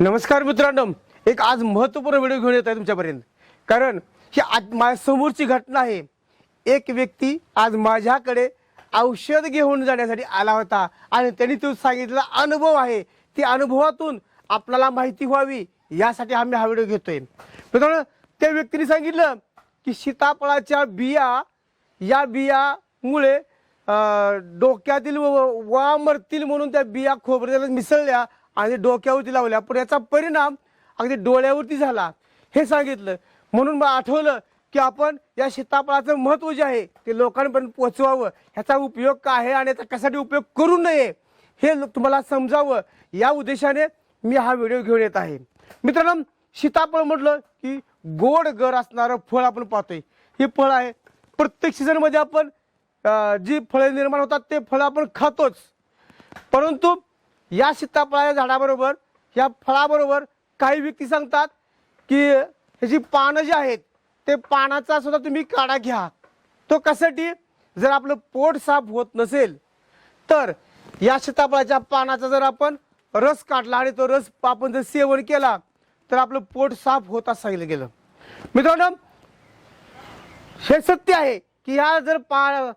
नमस्कार मित्रांनो. एक आज महत्त्वपूर्ण व्हिडिओ घेऊन येत आहे तुमच्यापर्यंत. कारण ही आज माझ्या समोरची घटना आहे. एक व्यक्ती आज माझ्याकडे औषध घेऊन जाण्यासाठी आला होता आणि त्यांनी तो सांगितलेला अनुभव आहे. ती अनुभवातून आपल्याला माहिती व्हावी यासाठी आम्ही हा व्हिडिओ घेतोय. मित्रांनो त्या व्यक्तीने सांगितलं की सीताफळाच्या बिया या बियामुळे डोक्यातील व- वा मरतील म्हणून त्या बिया खोबऱ्याला मिसळल्या. आणि डोक्यावरती लावल्या. पण याचा परिणाम अगदी डोळ्यावरती झाला. हे सांगितलं. म्हणून मला आठवलं की आपण या सीताफळाचं महत्त्व जे आहे ते लोकांपर्यंत पोहोचवावं. ह्याचा उपयोग काय आहे आणि याचा कशासाठी उपयोग करू नये हे तुम्हाला समजावं. या उद्देशाने मी हा व्हिडिओ घेऊन येत आहे. मित्रांनो सीताफळ म्हटलं की गोड गर असणारं फळ आपण पाहतोय. हे फळ आहे. प्रत्येक सीझनमध्ये आपण जी फळे निर्माण होतात ते फळं आपण खातोच. परंतु या सीताफळाच्या झाडाबरोबर या फळाबरोबर काही व्यक्ती सांगतात की ह्याची पानं जी आहेत ते पानाचा सुद्धा तुम्ही काढा घ्या. तो कशासाठी? जर आपलं पोट साफ होत नसेल तर या सीताफळाच्या पानाचा जर आपण रस काढला आणि तो रस आपण जर सेवन केला तर आपलं पोट साफ होता सांगितलं गेलं. मित्रांनो हे सत्य आहे की ह्या जर पा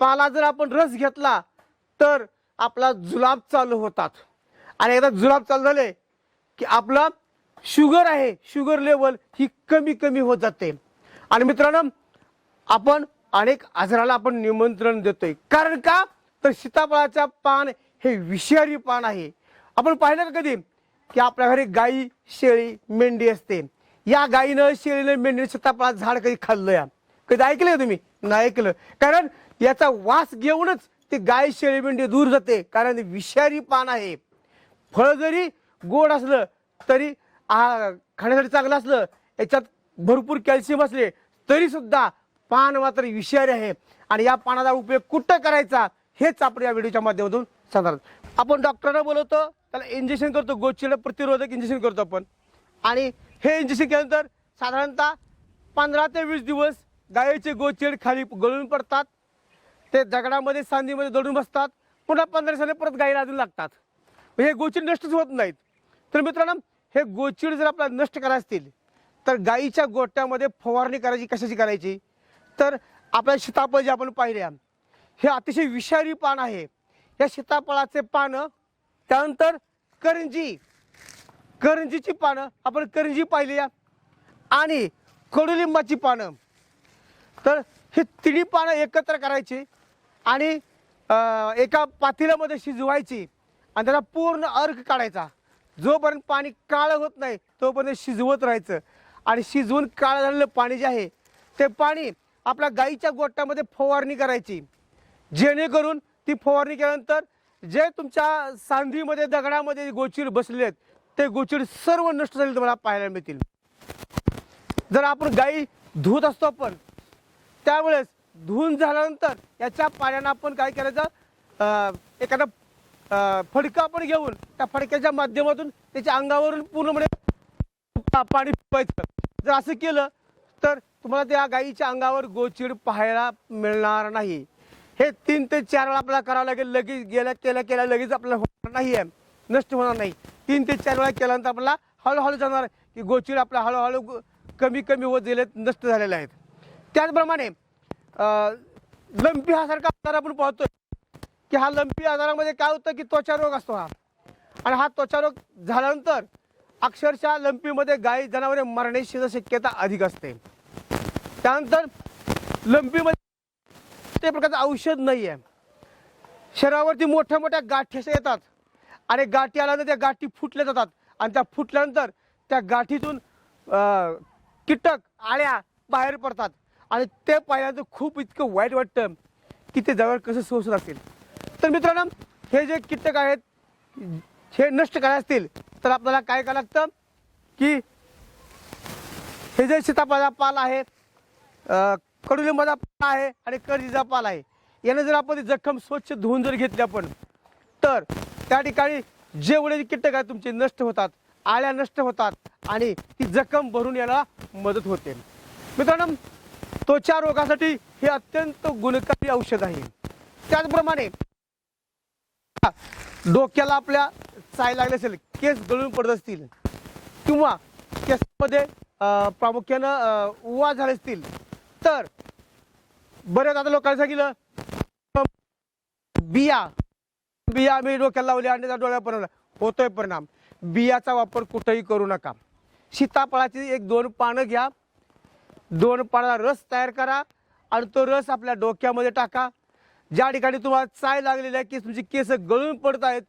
पाला जर आपण रस घेतला तर आपला जुलाब चालू होतात. आणि एकदा जुलाब चालू झाले की आपला शुगर आहे शुगर लेवल ही कमी कमी होत जाते. आणि मित्रांनो आपण अनेक आजाराला आपण निमंत्रण देतोय. कारण का? तर सीताफळाचा पान हे विषारी पान आहे. आपण पाहिलं का कधी? की आपल्या घरी गाई शेळी मेंढी असते. या गाईनं शेळीनं मेंढीनं सीताफळाचं झाड कधी खाल्लं या? कधी ऐकलं तुम्ही? नाही ऐकलं. कारण याचा वास घेऊनच ती गाय शेळी मेंढी दूर जाते कारण ते विषारी पान आहे. फळ जरी गोड असलं तरी आ, खाण्यासाठी चांगलं असलं याच्यात भरपूर कॅल्शियम असले तरी सुद्धा पान मात्र विषारी आहे. आणि या पानाचा उपयोग कुठं करायचा हेच आपण या व्हिडिओच्या माध्यमातून सांगणार आपण डॉक्टरांना बोलवतो त्याला इंजेक्शन करतो गोचीला प्रतिरोधक इंजेक्शन करतो आपण. आणि हे इंजेक्शन केल्यानंतर साधारणतः पंधरा ते वीस दिवस गायीचे गोचेड खाली गळून पडतात. ते दगडामध्ये सांदीमध्ये दडून बसतात. पुन्हा पंधरा दिवसाने परत गाई अजून लागतात. हे गोचीड नष्टच होत नाहीत. तर मित्रांनो हे गोचीड जर आपल्याला नष्ट करायचे असतील तर गाईच्या गोट्यामध्ये फवारणी करायची कशाची करायची? तर आपल्या सीताफळ जे आपण पाहिल्या हे अतिशय विषारी पान आहे. या सीताफळाचे पानं त्यानंतर करंजी. करंजीची पानं आपण करंजी पाहिलीया आणि कडुलिंबाची पानं. तर हे तिन्ही पानं एकत्र करायची. आणि एका पातेल्यामध्ये शिजवायची आणि त्याला पूर्ण अर्क काढायचा. जोपर्यंत पाणी काळं होत नाही तोपर्यंत शिजवत राहायचं. आणि शिजवून काळं झालेलं पाणी जे आहे ते पाणी आपल्या गाईच्या गोट्यामध्ये फवारणी करायची. जेणेकरून ती फवारणी केल्यानंतर जे तुमच्या सांधीमध्ये दगडामध्ये गोचीर बसलेले आहेत ते गोचीर सर्व नष्ट झाले तुम्हाला पाहायला मिळतील. जर आपण गाई धुत असतो आपण त्यावेळेस धुवून झाल्यानंतर याच्या पाण्यानं आपण काय करायचं एखादा फडका आपण घेऊन त्या फडक्याच्या माध्यमातून त्याच्या अंगावरून पूर्णपणे पाणी पिवायचं. जर असं केलं तर तुम्हाला त्या गाईच्या अंगावर गोचिड पाहायला मिळणार नाही. हे तीन ते चार वेळा आपल्याला करावं लागेल. लगेच गेल्या केल्या केल्या लगेच आपल्याला होणार नाही आहे नष्ट होणार नाही. तीन ते चार वेळा केल्यानंतर आपल्याला हळूहळू जाणार की गोचिड आपल्या हळूहळू कमी कमी होत गेले नष्ट झालेले आहेत. त्याचप्रमाणे लंपी हा सारखा आजार आपण पाहतोय. की हा लंपी आजारामध्ये काय होतं की त्वचा रोग असतो हा. आणि हा त्वचा रोग झाल्यानंतर अक्षरशः लंपीमध्ये गाई जनावरे मरण्याची शक्यता अधिक असते. त्यानंतर लंपीमध्ये ते प्रकारचं औषध नाही आहे शरीरावरती मोठ्या मोठ्या गाठी अशा येतात. आणि गाठी आल्यानंतर त्या गाठी फुटल्या जातात. आणि त्या फुटल्यानंतर त्या गाठीतून कीटक आळ्या बाहेर पडतात. आणि ते पाहिल्यानंतर खूप इतकं वाईट वाटतं की ते जवळ कसं सोसत असेल. तर मित्रांनो हे जे कीटक आहेत हे नष्ट करायचे असतील तर आपल्याला काय करावं लागतं की हे जे सीताफळाचा पाल आहे कडुलिंबाचा पाल आहे आणि कर्जीचा पाल आहे याने जर आपण ती जखम स्वच्छ धुवून जर घेतली आपण तर त्या ठिकाणी जेवढे कीटक आहेत तुमचे नष्ट होतात आळ्या नष्ट होतात आणि ती जखम भरून याला मदत होते. मित्रांनो त्वचा रोगासाठी हे अत्यंत गुणकारी औषध आहे. त्याचप्रमाणे डोक्याला आपल्या चाय लागले असेल केस गळून पडत असतील किंवा केसमध्ये प्रामुख्यानं उवा झाले असतील तर बरेच आता लोकांनी सांगितलं बिया बिया आम्ही डोक्याला लावल्या आणि त्या डोळ्यावर बनवला. होतोय परिणाम. बियाचा वापर कुठेही करू नका. सीताफळाची एक दोन पानं घ्या. दोन पानाचा रस तयार करा आणि तो रस आपल्या डोक्यामध्ये टाका. ज्या ठिकाणी तुम्हाला चाय लागलेली आहे की तुमची केस गळून पडत आहेत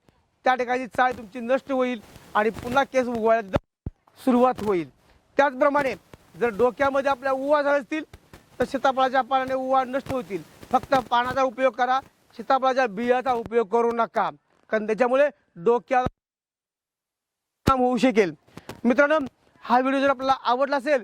त्या ठिकाणी चाय तुमची नष्ट होईल आणि पुन्हा केस उगवायला सुरुवात होईल. त्याचप्रमाणे जर डोक्यामध्ये आपल्या उवा झाल्या असतील तर सीताफळाच्या पानाने उवा नष्ट होतील. फक्त पानाचा उपयोग करा सीताफळाच्या बियाचा उपयोग करू नका. कारण त्याच्यामुळे डोक्याला काम होऊ शकेल. मित्रांनो हा व्हिडिओ जर आपल्याला आवडला असेल